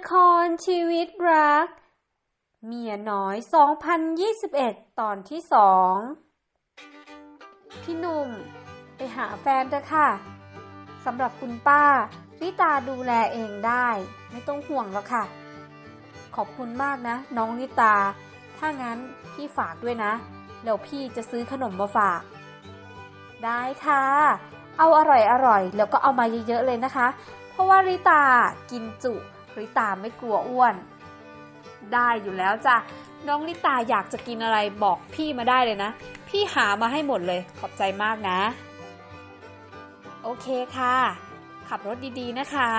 ละครชีวิตรัก เมียน้อย 2021 ตอนที่สองพี่หนุ่ม ไปหาแฟนเถอะค่ะสำหรับคุณป้าริตาดูแลเองได้ ไม่ต้องห่วงแล้วค่ะ ขอบคุณมากนะ น้องริตา ถ้างั้นพี่ฝากด้วยนะเดี๋ยวพี่จะซื้อขนมมาฝาก ได้ค่ะ เอาอร่อยอร่อยแล้วก็เอามาเยอะๆเลยนะคะ เพราะว่าริตากินจุ ริตาไม่กลัวอ้วน ได้อยู่แล้วจ้ะน้องริตาอยากจะกินอะไรบอกพี่มาได้เลยนะ พี่หามาให้หมดเลยขอบใจมากนะ โอเคค่ะ ขับรถดีๆนะคะ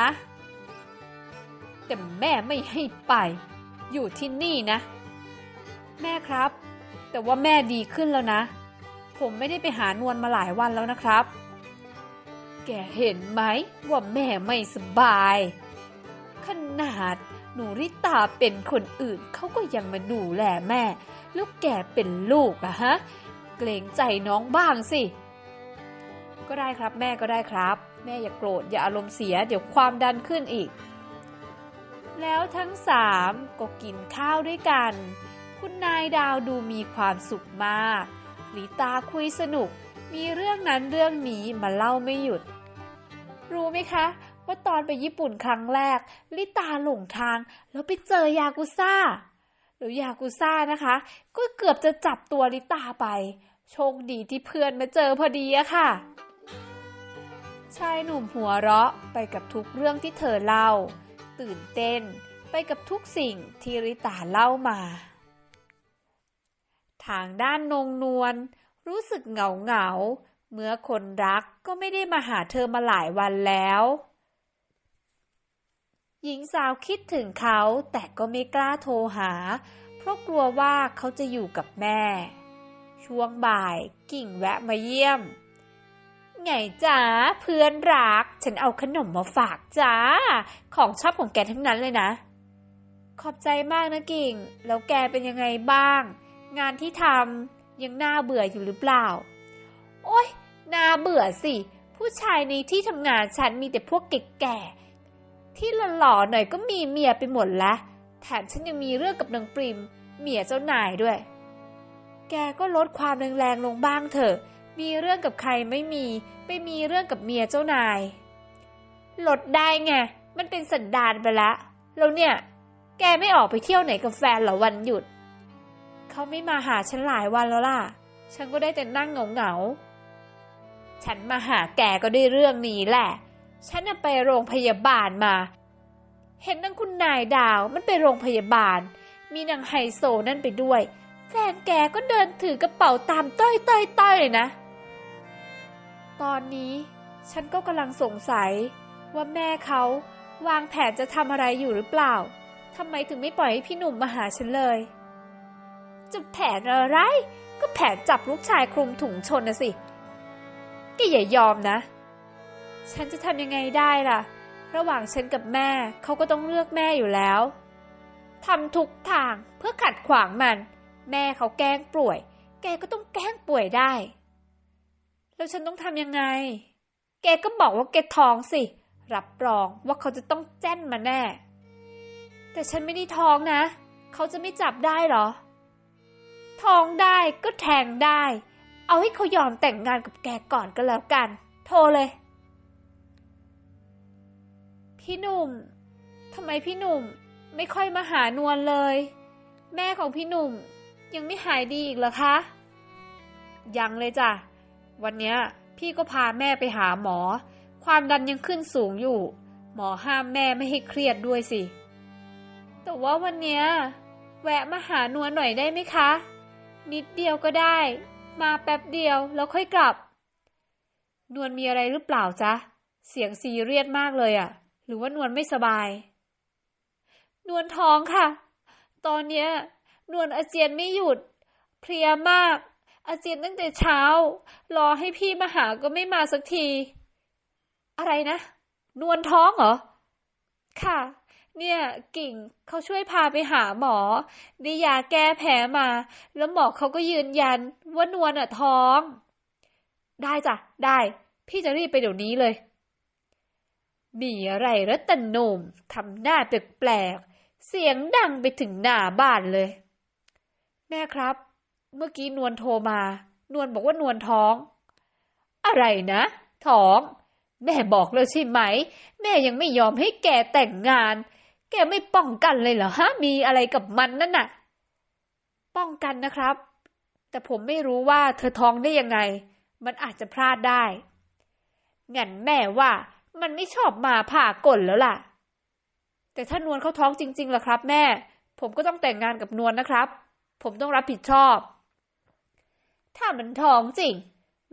แต่แม่ไม่ให้ไป อยู่ที่นี่นะ แม่ครับ แต่ว่าแม่ดีขึ้นแล้วนะ ผมไม่ได้ไปหานวลมาหลายวันแล้วนะครับ แกเห็นไหมว่าแม่ไม่สบาย ขนาดหนูริตาเป็นคนอื่นเขาก็ยังมาดูแลแม่ แล้วแกเป็นลูกอะฮะ เกรงใจน้องบ้างสิ ก็ได้ครับแม่ก็ได้ครับ แม่อย่ากโกรธอย่าอารมณ์เสียเดี๋ยวความดันขึ้นอีก แล้วทั้งสามก็กินข้าวด้วยกัน คุณนายดาวดูมีความสุขมากลิตาคุยสนุก มีเรื่องนั้นเรื่องนี้มาเล่าไม่หยุด รู้ไหมคะ ว่าตอนไปญี่ปุ่นครั้งแรก ลิตาหลงทาง แล้วไปเจอยากุซ่า หรือยากุซ่านะคะ ก็เกือบจะจับตัวลิตาไป โชคดีที่เพื่อนมาเจอพอดีอะค่ะ ชายหนุ่มหัวเราะไปกับทุกเรื่องที่เธอเล่า ตื่นเต้นไปกับทุกสิ่งที่ริตาเล่ามา ทางด้านนงนวลรู้สึกเหงาเหงาๆเมื่อคนรักก็ไม่ได้มาหาเธอมาหลายวันแล้ว หญิงสาวคิดถึงเขาแต่ก็ไม่กล้าโทรหา เพราะกลัวว่าเขาจะอยู่กับแม่ ช่วงบ่ายกิ่งแวะมาเยี่ยม ไงจ้าเพื่อนรัก ฉันเอาขนมมาฝากจ้า ของชอบของแกทั้งนั้นเลยนะ ขอบใจมากนะกิ่ง แล้วแกเป็นยังไงบ้าง งานที่ทำยังน่าเบื่ออยู่หรือเปล่า โอ๊ยน่าเบื่อสิ ผู้ชายในที่ทำงานฉันมีแต่พวกแก่ๆ ที่หล่อๆหน่อยก็มีเมียไปหมดแล้วแถมฉันยังมีเรื่องกับนางปริม เมียเจ้านายด้วย แกก็ลดความแรงๆลงบ้างเถอะ มีเรื่องกับใครไม่มี ไปมีเรื่องกับเมียเจ้านาย ลดได้ไง มันเป็นสันดานไปละแล้วเนี่ย แกไม่ออกไปเที่ยวไหนกับแฟนเหรอวันหยุด เขาไม่มาหาฉันหลายวันแล้วล่ะ ฉันก็ได้แต่นั่งเหงาเหงาๆฉันมาหาแกก็ได้เรื่องนี้แหละ ฉันไปโรงพยาบาลมา เห็นนางคุณนายดาวมันไปโรงพยาบาล มีนางไฮโซนั่นไปด้วย แฟนแกก็เดินถือกระเป๋าตามต้อยต้อยต้อยเลยนะ ตอนนี้ฉันก็กำลังสงสัยว่าแม่เขาวางแผนจะทำอะไรอยู่หรือเปล่า ทำไมถึงไม่ปล่อยให้พี่หนุ่มมาหาฉันเลย จะแผนอะไร ก็แผนจับลูกชายคลุมถุงชนนะสิ แกอย่ายอมนะ ฉันจะทำยังไงได้ล่ะ ระหว่างฉันกับแม่เขาก็ต้องเลือกแม่อยู่แล้วทำทุกทางเพื่อขัดขวางมัน แม่เขาแกล้งป่วย แกก็ต้องแกล้งป่วยได้ แล้วฉันต้องทำยังไง แกก็บอกว่าแกท้องสิ รับรองว่าเขาจะต้องแจ้นมาแน่ แต่ฉันไม่ได้ท้องนะ เขาจะไม่จับได้เหรอ ท้องได้ก็แทงได้ เอาให้เขายอมแต่งงานกับแกก่อนก็แล้วกัน โทรเลย พี่หนุ่มทำไมพี่หนุ่มไม่ค่อยมาหานวลเลย แม่ของพี่หนุ่มยังไม่หายดีอีกเหรอคะ ยังเลยจ้ะ วันเนี้ยพี่ก็พาแม่ไปหาหมอ ความดันยังขึ้นสูงอยู่ หมอห้ามแม่ไม่ให้เครียดด้วยสิ แต่ว่าวันเนี้ยแวะมาหานวลหน่อยได้ไหมคะ นิดเดียวก็ได้ มาแป๊บเดียวแล้วค่อยกลับ นวลมีอะไรหรือเปล่าจ๊ะ เสียงซีเรียสมากเลยอะห รือว่านวลไม่สบาย นวลท้องค่ะ ตอนเนี้ย นวลอาเจียนไม่หยุด เพลียมาก อาเจียนตั้งแต่เช้า รอให้พี่มาหาก็ไม่มาสักที อะไรนะ นวลท้องเหรอ ค่ะ เนี่ยกิ่งเขาช่วยพาไปหาหมอได้ยาแก้แพ้มา แล้วหมอเขาก็ยืนยันว่านวลอะท้อง ได้จ้ะ ได้ พี่จะรีบไปเดี๋ยวนี้เลย มีอะไรรัตนมทำหน้าแปลกๆ เสียงดังไปถึงหน้าบ้านเลย แม่ครับ เมื่อกี้นวลโทรมา นวลบอกว่านวลท้อง อะไรนะ ท้อง แม่บอกแล้วใช่ไหม แม่ยังไม่ยอมให้แกแต่งงาน แกไม่ป้องกันเลยเหรอฮะ มีอะไรกับมันนั่นน่ะ ป้องกันนะครับ แต่ผมไม่รู้ว่าเธอท้องได้ยังไง มันอาจจะพลาดได้ งั้นแม่ว่า มันไม่ชอบมาผ่ากลแล้วล่ะ แต่ถ้านวลเขาท้องจริงๆล่ะครับ แม่ ผมก็ต้องแต่งงานกับนวลนะครับ ผมต้องรับผิดชอบ ถ้ามันท้องจริง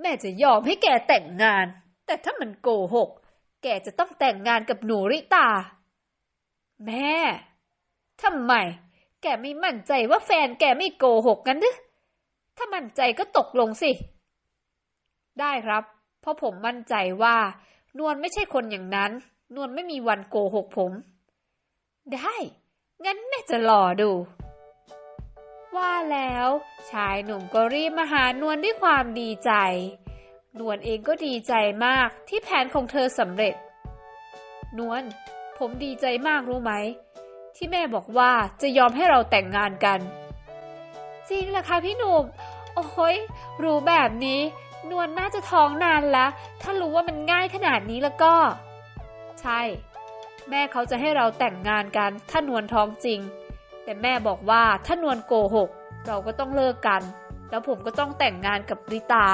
แม่จะยอมให้แกแต่งงาน แต่ถ้ามันโกหก แกจะต้องแต่งงานกับหนูริตา แม่ทำไม แกไม่มั่นใจว่าแฟนแกไม่โกหกกันหรือถ้ามั่นใจก็ตกลงสิ ได้ครับ เพราะผมมั่นใจว่า นวลไม่ใช่คนอย่างนั้น นวลไม่มีวันโกหกผม ได้ งั้นแม่จะรอดู ว่าแล้ว ชายหนุ่มก็รีบมาหานวลด้วยความดีใจ นวลเองก็ดีใจมากที่แผนของเธอสำเร็จ นวลผมดีใจมากรู้ไหม ที่แม่บอกว่าจะยอมให้เราแต่งงานกัน จริงเหรอคะพี่หนุ่ม โอ้ยรู้แบบนี้ นวลน่าจะท้องนานแล้ว ถ้ารู้ว่ามันง่ายขนาดนี้แล้วก็ ใช่ แม่เขาจะให้เราแต่งงานกัน ถ้านวลท้องจริง แต่แม่บอกว่าถ้านวลโกหก เราก็ต้องเลิกกัน แล้วผมก็ต้องแต่งงานกับริตา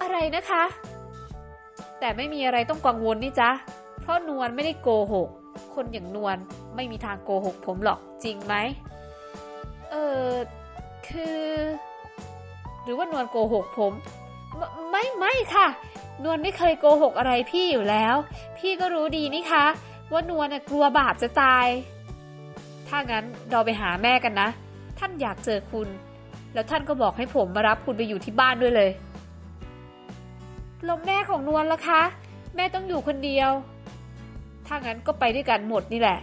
อะไรนะคะ แต่ไม่มีอะไรต้องกังวลนี่จ๊ะ เพราะนวลไม่ได้โกหก คนอย่างนวลไม่มีทางโกหกผมหรอกจริงไหม เออคือ รือว่านวลโกหกผมไมไม่ไม่ค่ะ นวลไม่เคยโกหกอะไรพี่อยู่แล้ว พี่ก็รู้ดีนี่คะว่านวลกลัวบาปจะตาย ถ้างั้นเราไปหาแม่กันนะ ท่านอยากเจอคุณ แล้วท่านก็บอกให้ผมมารับคุณไปอยู่ที่บ้านด้วยเลยแลมแม่ของนวลล่ะคะ แม่ต้องอยู่คนเดียว ถ้างั้นก็ไปด้วยกันหมดนี่แหละ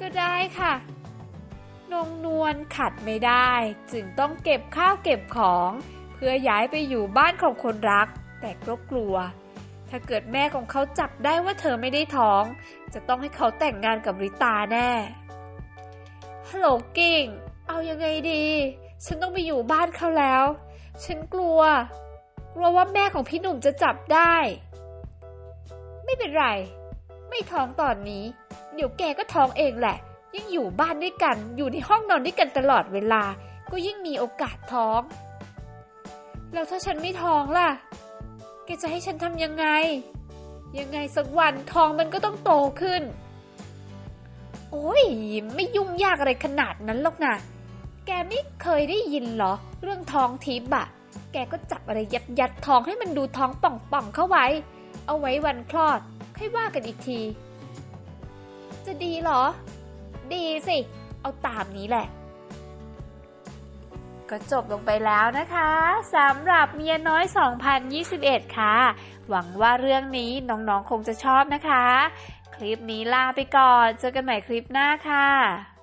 ก็ได้ค่ะ นงนวลขัดไม่ได้ จึงต้องเก็บข้าวเก็บของ เพื่อย้ายไปอยู่บ้านของคนรัก แต่ก็กลัว ถ้าเกิดแม่ของเขาจับได้ว่าเธอไม่ได้ท้อง จะต้องให้เขาแต่งงานกับริตาแน่ฮัลโหลกิ่ง เอายังไงดี ฉันต้องไปอยู่บ้านเขาแล้ว ฉันกลัว กลัวว่าแม่ของพี่หนุ่มจะจับได้ ไม่เป็นไร ไม่ท้องตอนนี้ เดี๋ยวแกก็ท้องเองแหละ ยิ่งอยู่บ้านด้วยกัน อยู่ในห้องนอนด้วยกันตลอดเวลา ก็ยิ่งมีโอกาสท้อง แล้วถ้าฉันไม่ท้องล่ะ แกจะให้ฉันทำยังไง ยังไงสักวันท้องมันก็ต้องโตขึ้น โอ้ยไม่ยุ่งยากอะไรขนาดนั้นหรอกนะแกไม่เคยได้ยินเหรอ เรื่องท้องทิพย์อะแกก็จับอะไรยัดยัดท้องให้มันดูท้องป่องป่องๆเข้าไว้ เอาไว้วันคลอด ค่อยว่ากันอีกที จะดีเหรอ ดีสิ เอาตามนี้แหละ ก็จบลงไปแล้วนะคะสำหรับเมียน้อย 2021 ค่ะ หวังว่าเรื่องนี้น้องๆคงจะชอบนะคะ คลิปนี้ลาไปก่อน เจอกันใหม่คลิปหน้าค่ะ